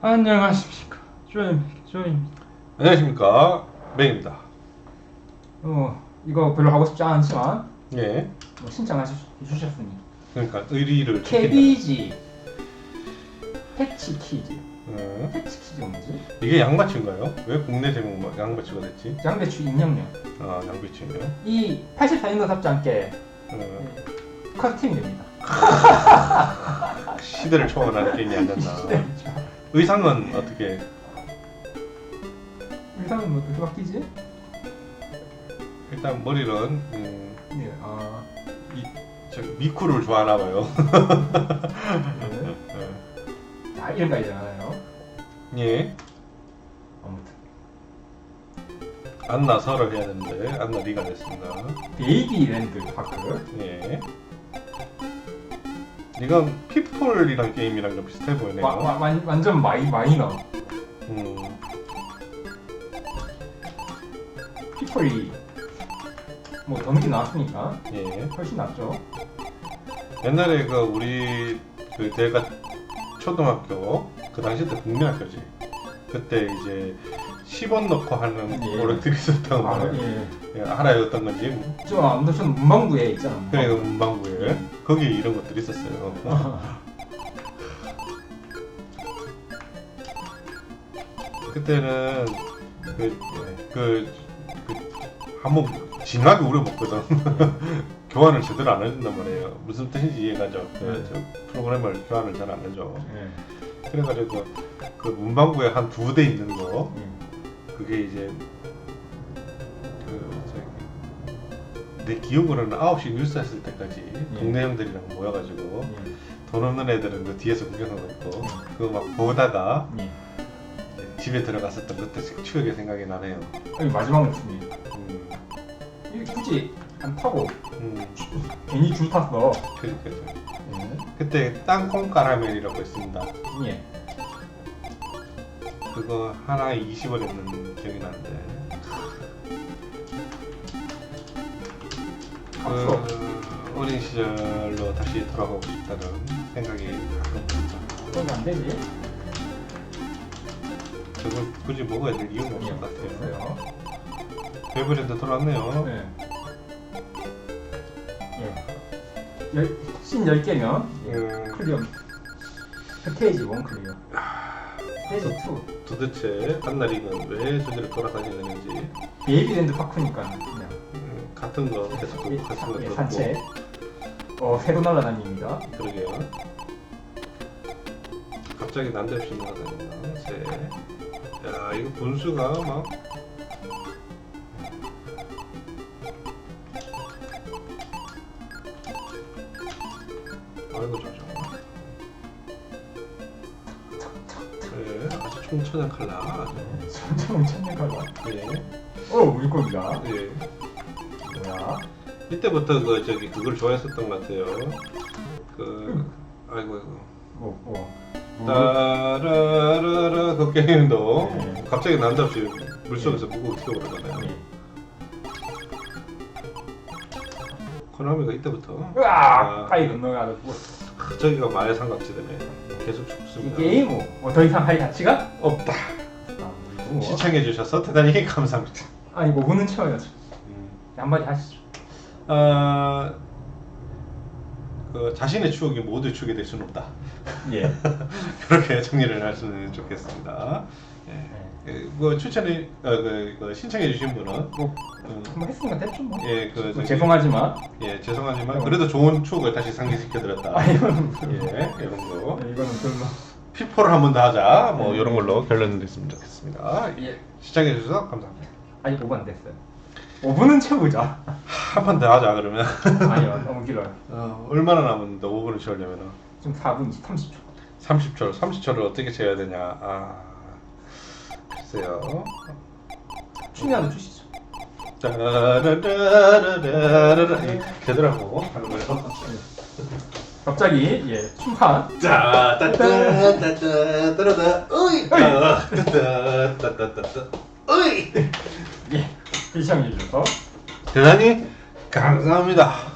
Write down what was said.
안녕하십니까 조입니다 안녕하십니까 맹입니다. 어 이거 별로 하고 싶지 않지만 예. 뭐 신청해 주셨으니 그러니까 의리를 캐비지 패치 키즈 음, 패치 키즈 뭐지? 이게 양배추인가요? 왜 국내 제목 뭐 양배추가 됐지? 양배추 인형용 아 양배추인가요? 이 84년도 답지 않게 음, 커스팅이 됩니다 시대를 초월하는 게임이 아니었나. 의상은 어떻게? 의상은 뭐 어떻게 바뀌지? 일단 머리는 음, 예, 아저 미쿠를 좋아하나 봐요. 네. 예. 아 이런 거 있잖아요 예. 아무튼 안나 설을 해야 되는데 안나 리가 됐습니다. 베이비랜드 파크 예. 이건 피폴이란 게임이랑 좀 비슷해 보이네요. 와, 와, 완, 완전 마이, 마이너 음, 피플이 뭐 덤기 나왔으니까 예. 훨씬 낫죠 옛날에 그 우리 그 내가 초등학교 그 당시 때 국민학교지. 그때 이제 10원 넣고 하는 예. 어른들이 있었던 아, 거 예. 예, 알아요 어떤 건지. 저 아무튼 저는 문방구에 있잖아 그래 그 문방구. 문방구에 거기 이런 것들이 있었어요. 그때는 그, 그, 그 한번 진하게 우려먹거든. 교환을 제대로 안 해준단 말이에요. 무슨 뜻인지 이해가죠. 그, 저 프로그램을 교환을 잘 안 해줘. 예. 그래가지고 그, 그 문방구에 한 두 대 있는 거 예. 그게 이제 그 저기 내 기억으로는 9시 뉴스 했을 때까지 동네 형들이랑 모여가지고 예. 돈 없는 애들은 그 뒤에서 구경하고 있고 그거 막 보다가 예. 집에 들어갔었던 그때 추억이 생각이 나네요. 아니 마지막은 중이 음, 이거 굳이 안 타고 음, 괜히 줄 탔어 그러니까요. 예. 그때 땅콩 까라멜이라고 있습니다. 예. 그거 하나에 20원 했는 기억이 나는데 앞으로 그 어린 시절로 다시 돌아가고 싶다는 생각이 가끔 듭니다. 그러면 안 되지 저걸 굳이 먹어야 될 이유가 없을 것 같아요. 됐어요 베브랜드 돌아왔네요. 네. 예. 열, 신 10개면 예. 음, 클리어 스테이지 1 클리어 스테이지 2 도대체 안나리는 왜 저기를 돌아다니는지 베이비랜드 파크니까 그냥 음, 같은 거 계속 예, 같은 거 예, 산책 어 새로 날아다닙니다 그러게요. 갑자기 난데없이 날아다닌다. 새. 야 이거 분수가 막 아이고 저저. 총천약할라. 아주. 점점 찾는 거다 예. 어 물고기다 예. 뭐야 이때부터 그 저기 그걸 좋아했었던 것 같아요. 그 아이고 아이고. 뭐 뭐. 따라라라 그 게임도 네. 갑자기 난데없이 물속에서 물고기 튀어오르잖아요. 예. 코나미가 이때부터 으아 파이 건너가도 뭐. 저기가 마의 삼각지대네. 계속 이 죽습니다. 게임 뭐더 이상 할 가치가 없다. 아, 뭐. 시청해 주셔서 대단히 감사합니다. 아니 뭐 보는 채워요 음. 한마디 하시죠 아, 그 자신의 추억이 모두의 추억이 될 수는 없다. 예 그렇게 정리를 하시면 좋겠습니다. 예. 네. 예, 뭐 추천해, 어, 그, 그 신청해 주신 분은 뭐 음, 한번 했으니까 됐죠 뭐 예, 그 저기- 죄송하지만 예, 죄송하지만 그래도 좋은 추억을 다시 상기시켜 드렸다. 아 이거는 예, 이런 거. 네, 이거는 별로 피포를 한 번 더 하자. 뭐 네. 이런 걸로 결론을 냈으면 좋겠습니다. 예. 예 시청해 주셔서 감사합니다. 아니 5분 안 됐어요 5분은 채우자 한 번 더 하자 그러면. 아니요 너무 길어요 어, 얼마나 남았는데 5분을 채우려면 지금 4분 30초 30초. 30초를 어떻게 채워야 되냐? 아, 글쎄요. 춤이라도 추시죠 따라라라라라라. 예, 되더라고 하는 거요. 갑자기 예 춤판 자, 따따따따따따따, 으이, 따따따따따따, 으이. 예 시청해 주셔서 대단히 감사합니다.